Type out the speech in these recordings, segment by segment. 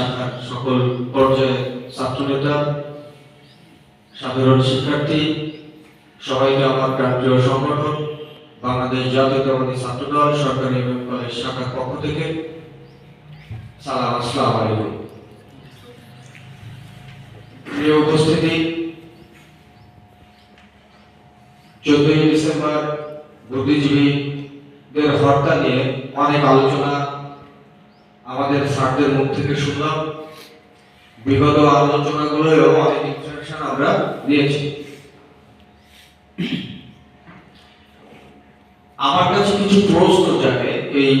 শাখার সকল পর্যায়ে ছাত্রনেতা, সাধারণ শিক্ষার্থী, সবাইকে আমার সংগঠন, বাংলাদেশ জাতীয়তাবাদী ছাত্রদল সরকারি কলেজ শাখার পক্ষ থেকে। সালাম, আসসালাম আলাইকুম। প্রিয় উপস্থিতি, চোদ্দই ডিসেম্বর বুদ্ধিজীবীদের হত্যা নিয়ে অনেক আলোচনা আমাদের স্যারদের মুখ থেকে শুনলাম, বিগত আলোচনাগুলোও অনেক ইনফরমেশন আমরা নিয়েছি। আমার কাছে কিছু প্রশ্ন জাগে এই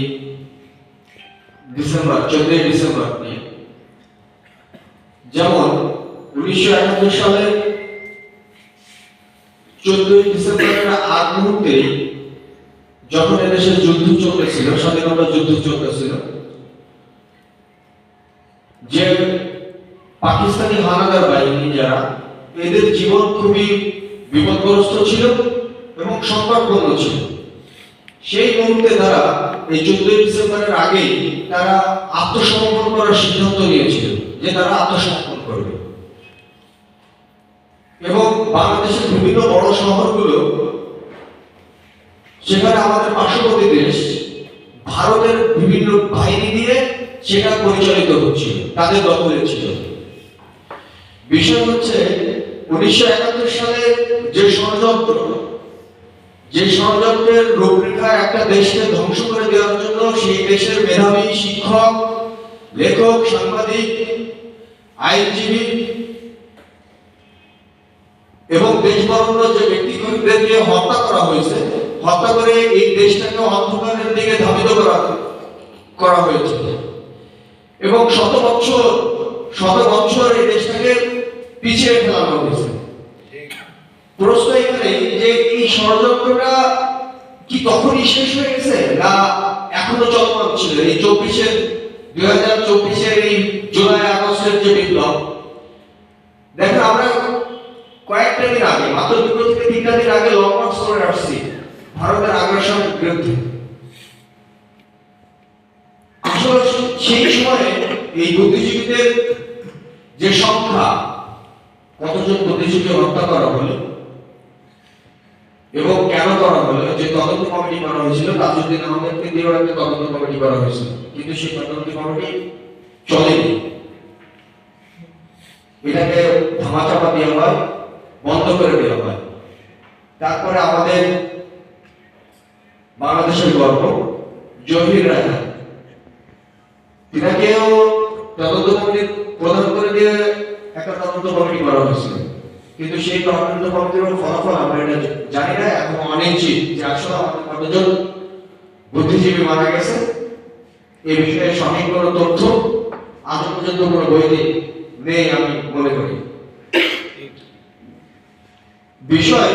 ডিসেম্বর, চোদ্দই ডিসেম্বর নিয়ে। যেমন, উনিশশো একাত্তর সালে চোদ্দই ডিসেম্বরের আগ মুহূর্তে যখন এদেশে যুদ্ধ চলতেছিল, স্বাধীনতা যুদ্ধ চলতেছিল যে পাকিস্তানি হানাদার বাহিনী যারা, এদের জীবন খুবই বিপদগ্রস্ত ছিল এবং সংকটপূর্ণ ছিল। সেই মুহূর্তে তারা এই চোদ্দই ডিসেম্বরের আগেই তারা আত্মসমর্পণ করার সিদ্ধান্ত নিয়েছিল যে তারা আত্মসমর্পণ করবে। এবং বাংলাদেশের বিভিন্ন বড় শহরগুলো, সেখানে আমাদের পার্শ্ববর্তী দেশ, ভারতের বিভিন্ন বাহিনী দিয়ে সেটা পরিচালিত হচ্ছিল, তাদের দখলে ছিল। বিষয় হচ্ছে, উনিশশো একাত্তর সালে যে ষড়যন্ত্র, যে ষড়যন্ত্রের রূপরেখা একটা দেশকে ধ্বংস করে দেওয়ার জন্য সেই দেশের মেধাবী শিক্ষক, লেখক, সাংবাদিক, আইনজীবী এবং দেশবরণ্য যে ব্যক্তিদেরকে হত্যা করা হয়েছে, হত্যা করে এই দেশটাকে অন্ধকারের দিকে ধাবিত করা করা হয়েছে এবং শত বছর শত বছর এই দেশটাকে পিছিয়ে ফেলানো হয়েছে। প্রশ্ন এখানে যে এই ষড়যন্ত্রটা কি তখনই শেষ হয়ে গেছে না এখনও চলমান ছিল? এই চব্বিশের, দুই হাজার চব্বিশের এই জুলাই আগস্টের যে বিপ্লব, দেখেন আমরা কয়েকটা দিন আগে, মাত্র দুটো থেকে তিনটা দিন আগে লং মার্চ করে আসছি, ভারতের আগ্রাসনের বিরুদ্ধে আসলে সেই সময়ে এই বুদ্ধিজীবীদের যে সংখ্যা, কতজন বুদ্ধিজীবী হত্যা করা হলো এবং কেন করা হলো, যে তদন্ত কমিটি করা হয়েছিল তাজউদ্দিন আহমেদকে দিয়েও একটা তদন্ত কমিটি করা হয়েছিল। কিন্তু সেই তদন্ত কমিটি চলেনি। এটাকে ধামাচাপা দেওয়া হয়, বন্ধ করে দেওয়া হয়। তারপরে আমাদের বাংলাদেশের গর্ব, জহির রায় তিনাকেও তদন্ত কমিটির প্রধান করে দিয়ে একটা তদন্ত কমিটি করা হয়েছিল। কিন্তু সেই তদন্ত কমিটির ফলাফল আমরা এটা জানি না, এখন অনিশ্চিত যে আসলে আমাদের কতজন বুদ্ধিজীবী মারা গেছে। এই বিষয়ে সঠিক কোনো তথ্য আজ পর্যন্ত কোনো বইতে নেই আমি মনে করি। বিষয়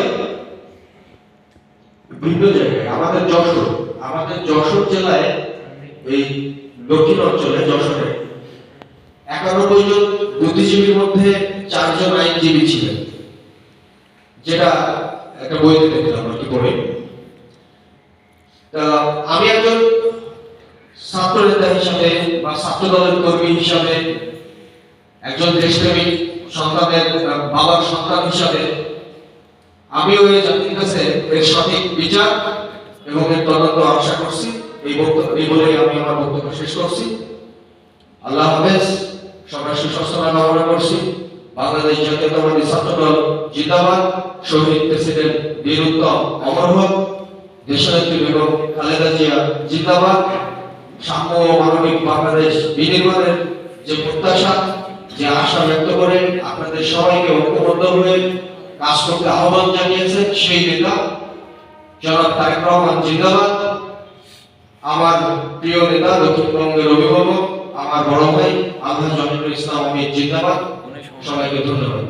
ভিন্ন জায়গায়, আমাদের যশোর আমাদের যশোর জেলায়, এই দক্ষিণ অঞ্চলে, যশোরে জন বুদ্ধিজীবীর মধ্যে চারজন আইনজীবী ছিলেন, যেটা একটা বইতে দেখলাম কি আমি একজন ছাত্র নেতা হিসাবে বা ছাত্র দলের কর্মী হিসাবে, একজন সন্তানের, বাবার সন্তান হিসাবে, আমিও এই জাতির কাছে এর সঠিক বিচার এবং এর তদন্ত আশা করছি। এই বক্তব্য এই আমি আমার বক্তব্য শেষ করছি। আল্লাহ হাফেজ। বাংলাদেশ জাতীয়তাবাদী ছাত্র দল জিন্দাবাদ। শহীদ প্রেসিডেন্ট বীর উত্তম অমর হোক। খালেদা জিয়া জিন্দাবাদ। সাম্য মানবিক বাংলাদেশ বিনির্মাণের যে প্রত্যাশা, যে আশা ব্যক্ত করে আপনাদের সবাইকে ঐক্যবদ্ধ হয়ে কাজ আহ্বান জানিয়েছেন সেই নেতা, জনাব তারেক রহমান জিন্দাবাদ। আমার প্রিয় নেতা, দক্ষিণবঙ্গের অভিভাবক, আমার বড় ভাই আলহাজ জমিরুল ইসলাম আমি জিন্দাবাদ। সবাইকে ধন্যবাদ।